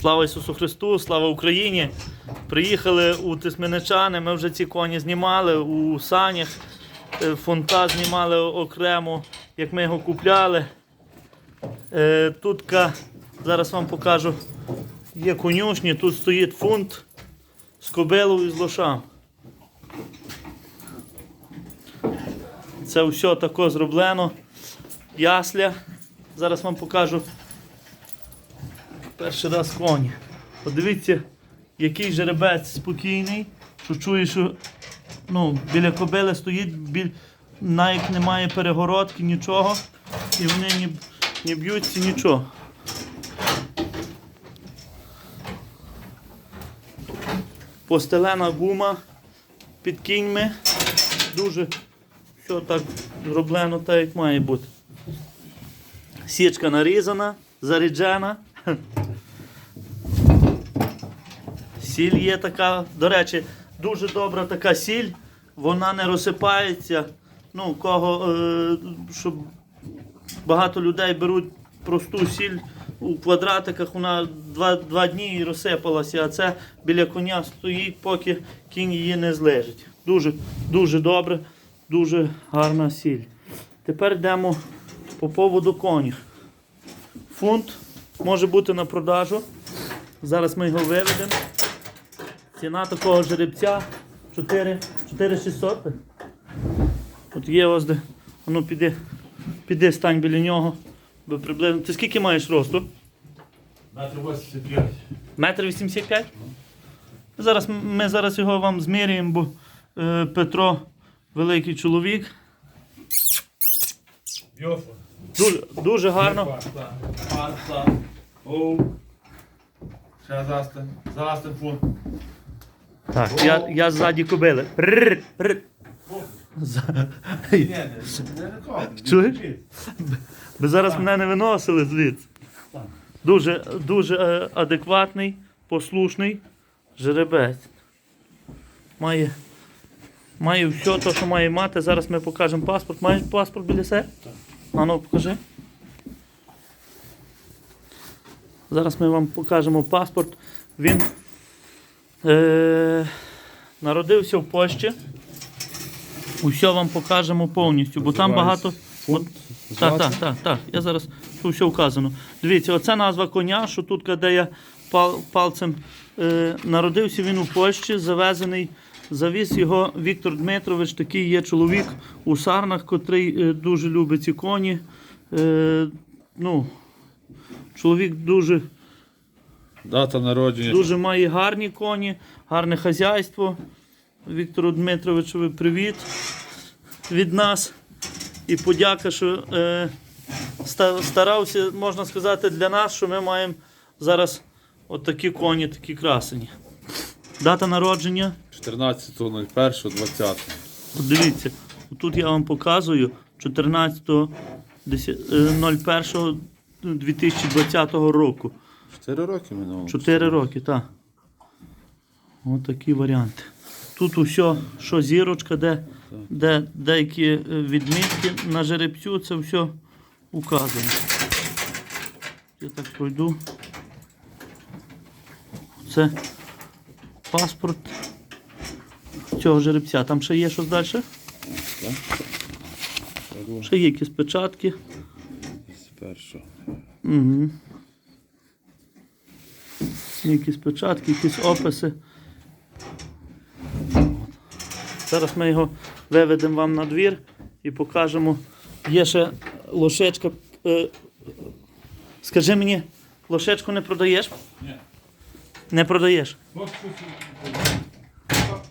Слава Ісусу Христу, слава Україні! Приїхали у Тисменичани, ми вже ці коні знімали у санях. Е, Фонта знімали окремо, як ми його купляли. Е, Тут зараз вам покажу, є конюшні, тут стоїть фунт з кобилою і з лошам. Це все тако зроблено. Ясля. Зараз вам покажу перший раз коні. Подивіться, який жеребець спокійний, що чує, що ну, біля кобили стоїть, біль... навіть немає перегородки, нічого. І вони не, не б'ються нічого. Постелена гума під кіньми. Дуже все так зроблено, так як має бути. Січка нарізана, заріджена. Сіль є така, до речі, дуже добра така сіль, вона не розсипається. Ну, кого, е, щоб багато людей беруть просту сіль у квадратиках, вона два, два дні і розсипалася, а це біля коня стоїть, поки кінь її не злежить. Дуже, дуже добре, дуже гарна сіль. Тепер йдемо по поводу конів. Фунт може бути на продажу. Зараз ми його виведемо. Ціна такого жеребця 4, 4600. От є ось де. А Ну піди, піди стань біля нього. Бо приблизно. Ти скільки маєш росту? Метр 85. Метр 85? Зараз ми зараз його вам зміряємо, бо е, Петро великий чоловік. Дуже, дуже гарно. Паста. Паста. Так, я, я ззаді кобили. Рррр, рррр. За- Ні, не, не, не кого. Чуєш? Ви зараз мене не виносили звідси. Дуже, дуже е, адекватний, послушний жеребець. Має, має все те, що має мати. Зараз ми покажемо паспорт. Маєш паспорт біля себе? Так. А ну покажи. Зараз ми вам покажемо паспорт. Він е, народився в Польщі. Усе вам покажемо повністю, бо там багато. Так, так, так, так. Я зараз тут все вказано. Дивіться, оце назва коня, що тут, де я пал, пальцем е, народився він у Польщі, завезений. Завіз його Віктор Дмитрович, такий є чоловік у Сарнах, котрий е, дуже любить ці коні. Е, ну, чоловік дуже Дата народження. Дуже має гарні коні, гарне хазяйство. Віктору Дмитровичові привіт від нас. І подяка, що е, старався, можна сказати, для нас, що ми маємо зараз от такі коні, такі красені. Дата народження. 14.01.20. Дивіться, тут я вам показую 14.01.2020 року. 4 роки минуло. Чотири роки, так. Ось такі варіанти. Тут усе, що зірочка, де, де деякі е, відмітки на жеребцю, це все указано. Я так пройду. Це паспорт цього жеребця. Там ще є щось далі? Ще є якісь печатки. Першого. Угу. Якісь печатки, якісь описи. Зараз ми його виведемо вам на двір і покажемо. Є ще лошечка. Е, скажи мені, лошечку не продаєш? Ні. Не продаєш.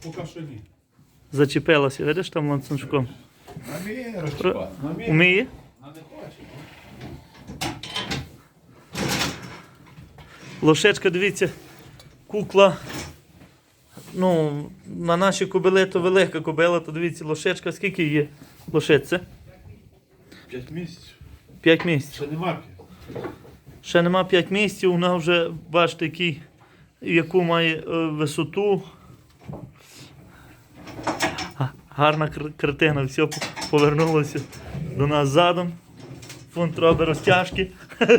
Поки що ні. Зачепилася, видиш там ланцюжком. На мій Про- розчіпати. Уміє? Вона не хоче. Лошечка, дивіться, кукла. Ну, на наші кобили то велика кобила, то дивіться, лошечка, скільки є лошиці? 5 місяців. 5 місяців. Ще нема. Ще нема 5 місяців, вона вже, бачите, який, яку має е, висоту. Гарна картина, все по- повернулося до нас задом. Фунт робить розтяжки.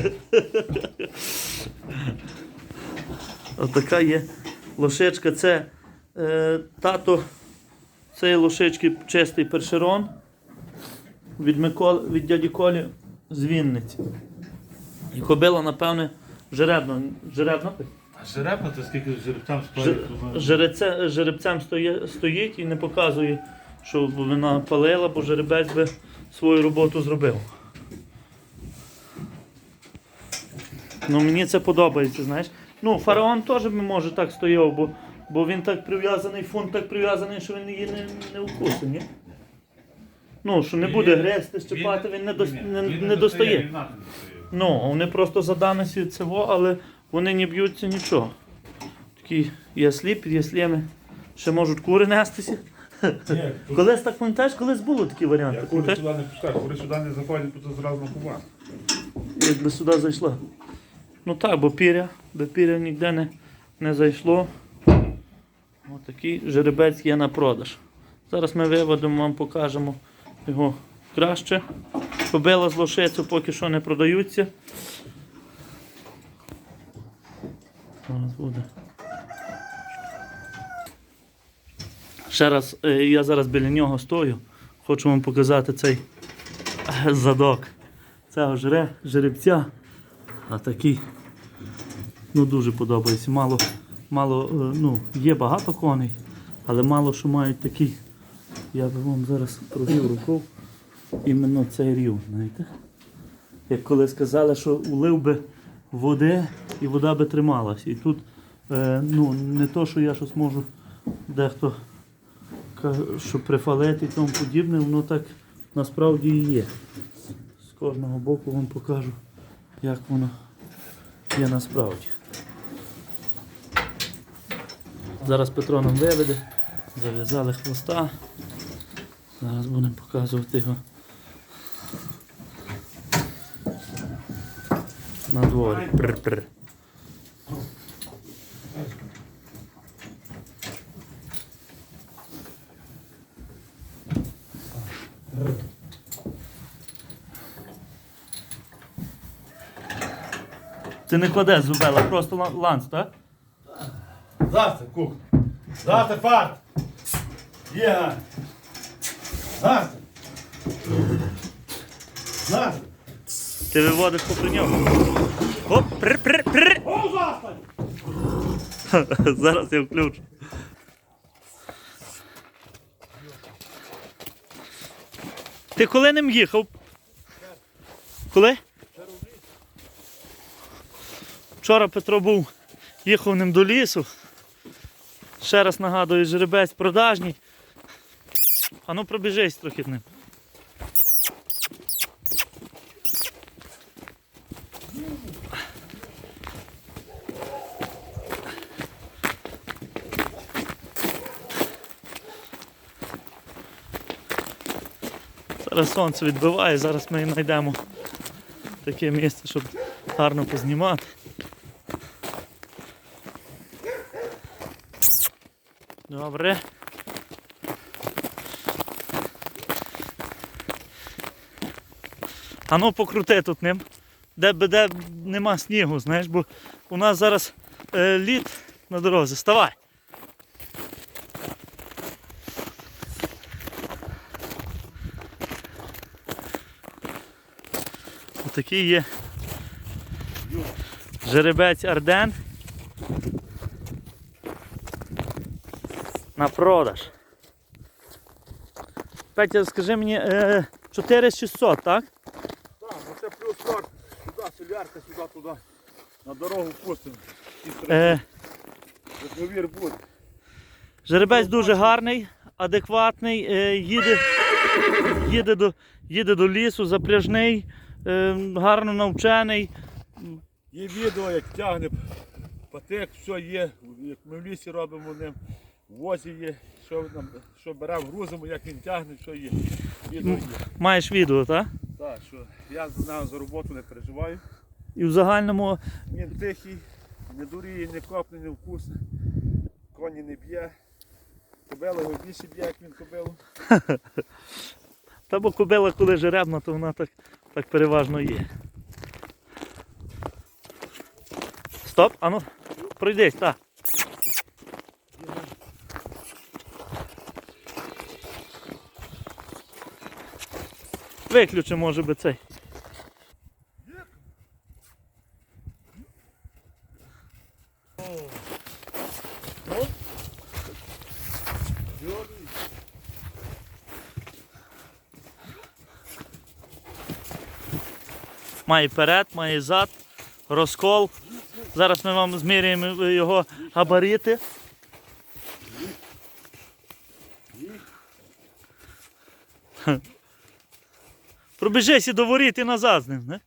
Отака є лошичка. Це е, тато цієї лошички чистий першерон від, Миколи, від дяді Колі з Вінниці. І кобила, напевне, жеребна. жеребна? А жеребна, то скільки жеребцям Ж- жеребце, жеребцем стоє, стоїть і не показує, що вона палила, бо жеребець би свою роботу зробив. Ну, мені це подобається, знаєш. Ну, фараон теж може так стояв, бо, бо він так прив'язаний, фунт так прив'язаний, що він її не, не вкусить, ні? Ну, що не буде грести, щепати, він не, дос- не, не достає. Ну, вони просто заданості цього, але вони не б'ються нічого. Такі є сліп, є сліми. Ще можуть кури нестися. Колись так пам'ятаєш, колись було такі варіанти. Я кури сюди не пускаю, кури сюди не заходять, бо то зразу на кубан. Якби сюди зайшла. Ну так, бо піря, бо піря ніде не, не зайшло. Отакий жеребець є на продаж. Зараз ми виведемо, вам покажемо його краще. Кобила з лошицю поки що не продаються. Зараз буде. Ще раз, е, я зараз біля нього стою. Хочу вам показати цей е, задок. Цього жере, жеребця. А такий. Ну дуже подобається. Мало, мало, е, ну, є багато коней, але мало що мають такий. Я би вам зараз провів руку. Іменно цей рів, знаєте. Як коли сказали, що улив би води і вода би трималась. І тут е, ну, не то, що я щось можу дехто що прифалити і тому подібне, воно так насправді і є. З кожного боку вам покажу, як воно є насправді. Зараз Петро нам виведе, зав'язали хвоста. Зараз будемо показувати його на дворі. Пр-пр. Ти не кладеш зубела, просто лан- ланц, так? Завтра, кук. Завтра фарт. Є. Завтра. Завтра. Ти виводиш попри нього. Оп, пр пр пр О, завтра. Зараз я включу. Ти коли ним їхав? Коли? Вчора Петро був, їхав ним до лісу. Ще раз нагадую, жеребець продажній. А ну пробіжись трохи ним. Зараз сонце відбиває, зараз ми знайдемо таке місце, щоб гарно познімати. Добре. А ну покрути тут ним. Де, де нема снігу, знаєш, бо у нас зараз е, лід на дорозі. Вставай! Отакий є жеребець Арден. На продаж. Петя, скажи мені, е, 4600, так? Так, ну це плюс фарт. Сюди, солярка, сюди, туди. На дорогу пустимо. Е, Договір буде. жеребець дуже гарний, адекватний, е, їде, їде, до, їде до лісу, запряжний, е, гарно навчений. Є відео, як тягне патек, все є, як ми в лісі робимо ним, возі є, що, нам, що бере, грузимо, як він тягне, що є. Відео є. Маєш відео, так? Так, що я за, за роботу не переживаю. І в загальному Він тихий, не дуріє, не копне, не вкусне, коні не б'є. Кобила його більше б'є, як він кобилу. Та бо кобила, коли жеребна, то вона так, так переважно є. Стоп, ану. пройдись, так. Виключи, може би цей. Має перед, має зад, розкол. Зараз ми вам зміряємо його габарити. Ха. Пробіжися і доворити назад з ним, не?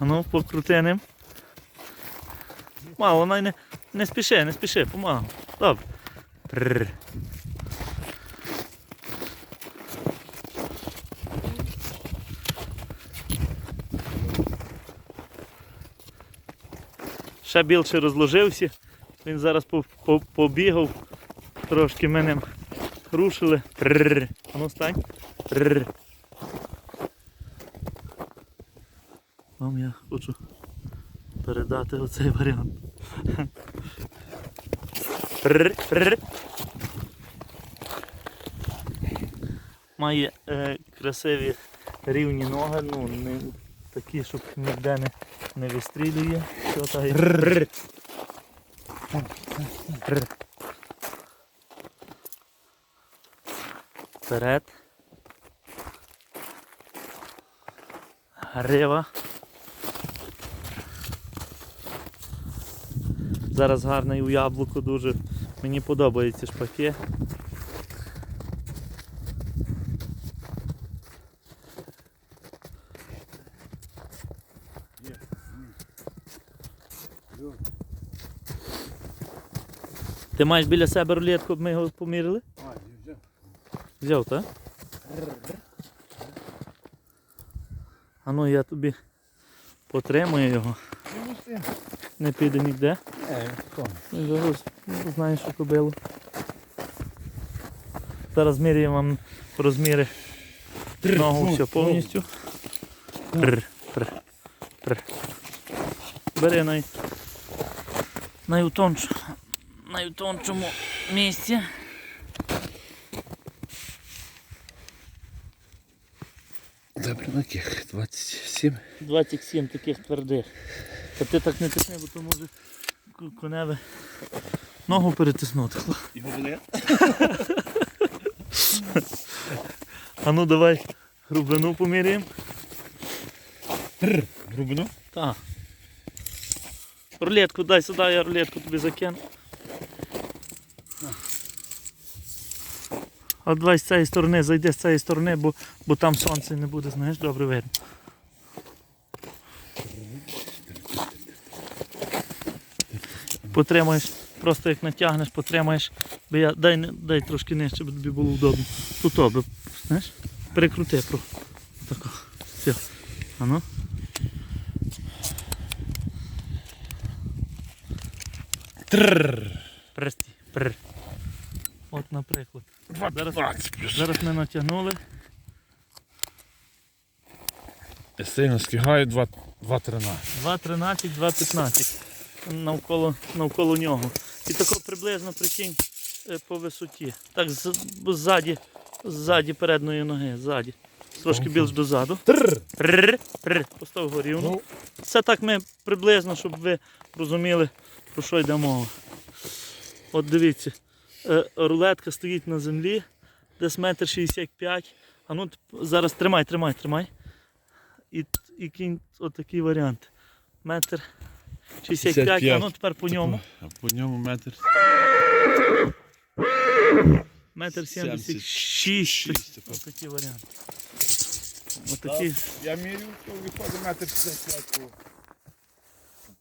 Ну, покрути ним. Мало, не, не спіши, не спіши, помалу. Добре. Прррр. Ще більше розложився. Він зараз по- по- побігав. Трошки ним рушили. Прррр. А ну стань. Прррр. Вам я хочу передати оцей варіант. Має е, красиві рівні ноги, ну не такі, щоб ніде не, не вистрілює. Вперед. Грива. Зараз гарний у яблуку дуже. Мені подобаються шпаки. Ти маєш біля себе рулетку, ми його поміряли? А, взяв. Взяв, так? А ну я тобі потримаю його, не піде ніде. Е, Ну, Зараз знаєш, що кобилу. Зараз міряємо вам розміри ногу все повністю. Прр, прр, прр. Бери най, найутонч, найутончому місці. Добре, на яких? 27. 27 таких твердих. Та ти так не тисни, бо то може коневе ногу перетиснути. Його буде? А ну давай грубину поміряємо. Грубину? Так. Рулетку дай сюди, я рулетку тобі закину. А давай з цієї сторони, зайди з цієї сторони, бо, бо там сонце не буде, знаєш, добре видно. Потримаєш, просто як натягнеш, потримаєш, бо я, дай, дай трошки нижче, щоб тобі було вдобно. Тут тобі, знаєш, перекрути про. Тако. Все. А ну. Прості. Прр. От, наприклад. Зараз, 20 плюс. зараз ми натягнули. Я сильно скигаю 2.13. 2.13, 2.15 навколо, навколо нього. І тако приблизно прикинь е, по висоті. Так ззаді, ззаді передної ноги, ззаді. Трошки більш дозаду. Постав його рівно. Ну, Це так ми приблизно, щоб ви розуміли, про що йде мова. От дивіться, е, рулетка стоїть на землі, десь метр 65. А ну зараз тримай, тримай, тримай. І, і кінь отакий варіант. Метр 65, а 65. ну тепер по ньому. А по ньому метр. Метр 76. 76, тако. Отакий варіант. Отакий. Я мірю, то виходить метр 65 по,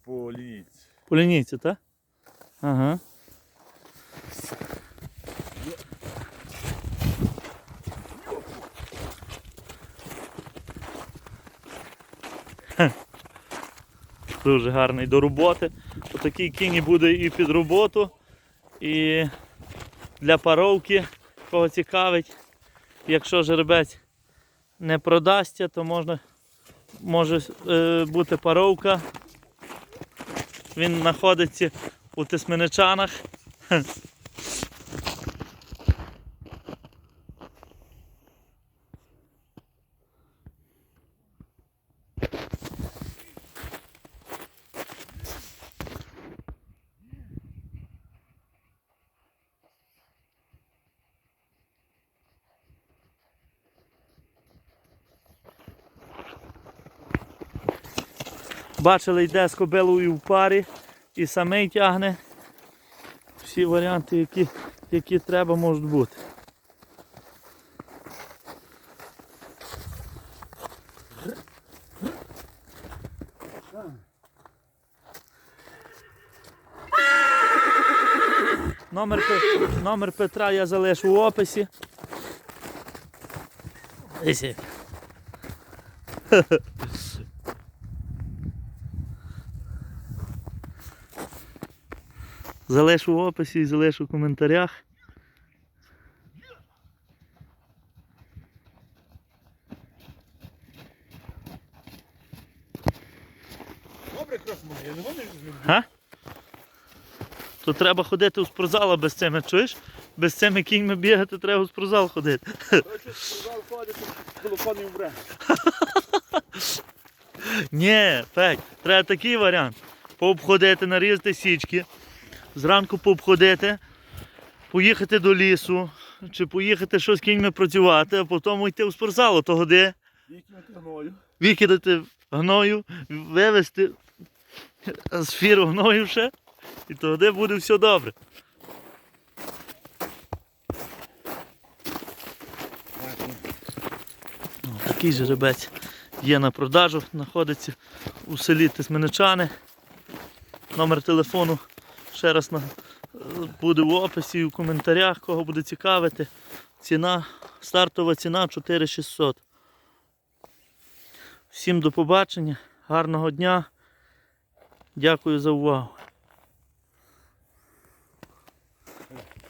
по лінійці. По лінійці, так? Ага. Дуже гарний до роботи. Отакий кінь буде і під роботу, і для паровки, кого цікавить. Якщо жеребець не продасться, то можна, може е, бути паровка. Він знаходиться у Тисменичанах. Бачили, йде з кобилою в парі і самий тягне. Всі варіанти, які, які треба, можуть бути. Номер, номер Петра я залишу в описі. Залишу в описі і залишу в коментарях. Добре, красмо, я не можу. Га? То треба ходити у спортзал, а без цими, чуєш? Без цими кіньми бігати треба у спортзал ходити. Коротше, спортзал ходить, телефон не вмре. Ні, Петь, треба такий варіант. Пообходити, нарізати січки, зранку пообходити, поїхати до лісу, чи поїхати щось з кіньми працювати, а потім йти у спортзал, то годи, Викинути гною. викидати гною, вивезти з фіру гною ще, і тоді буде все добре. Такий жеребець є на продажу, знаходиться у селі Тисменичани. Номер телефону ще раз на, буде в описі і в коментарях, кого буде цікавити. Ціна, стартова ціна 4600. Всім до побачення, гарного дня. Дякую за увагу.